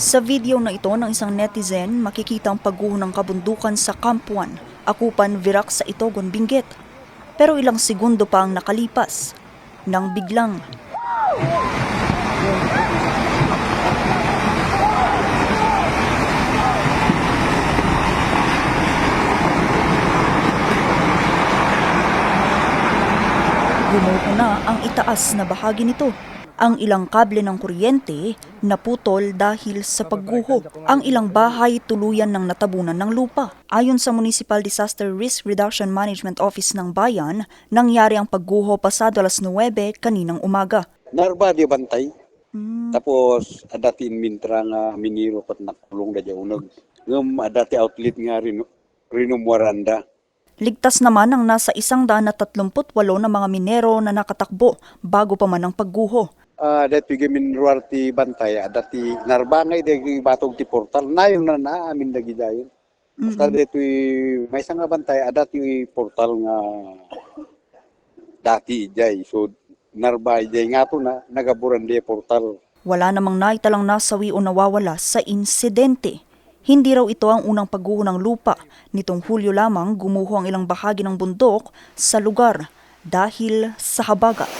Sa video na ito ng isang netizen, makikita ang pagguho ng kabundukan sa Kampuan, Akupan, Virac sa Itogon, Benguet. Pero ilang segundo pa ang nakalipas nang biglang Gumuho na ang itaas na bahagi nito. Ang ilang kable ng kuryente naputol dahil sa pagguho. Ang ilang bahay tuluyan ng natabunan ng lupa. Ayon sa Municipal Disaster Risk Reduction Management Office ng Bayan, nangyari ang pagguho pasado alas 9 kaninang umaga. Narba di bantay. Hmm, Tapos adati mintra nga miniro pat nakulong da unog. Ngem adati outlet nga rin Rino Waranda. Ligtas naman ang nasa isang daan at 38 na mga minero na nakatakbo bago pa man ang pagguho. Ah, dati gamin ruarti bantay adati narbangay di batog ti portal nayon na naamin dagi dayon. Basta dito may nga bantay adati portal nga dati ijay. So narba ijay nga to na nagaburan di portal. Wala namang naitalang nasawi o nawawala sa insidente. Hindi raw ito ang unang pagguho ng lupa. Nitong Hulyo lamang gumuho ang ilang bahagi ng bundok sa lugar dahil sa habagat.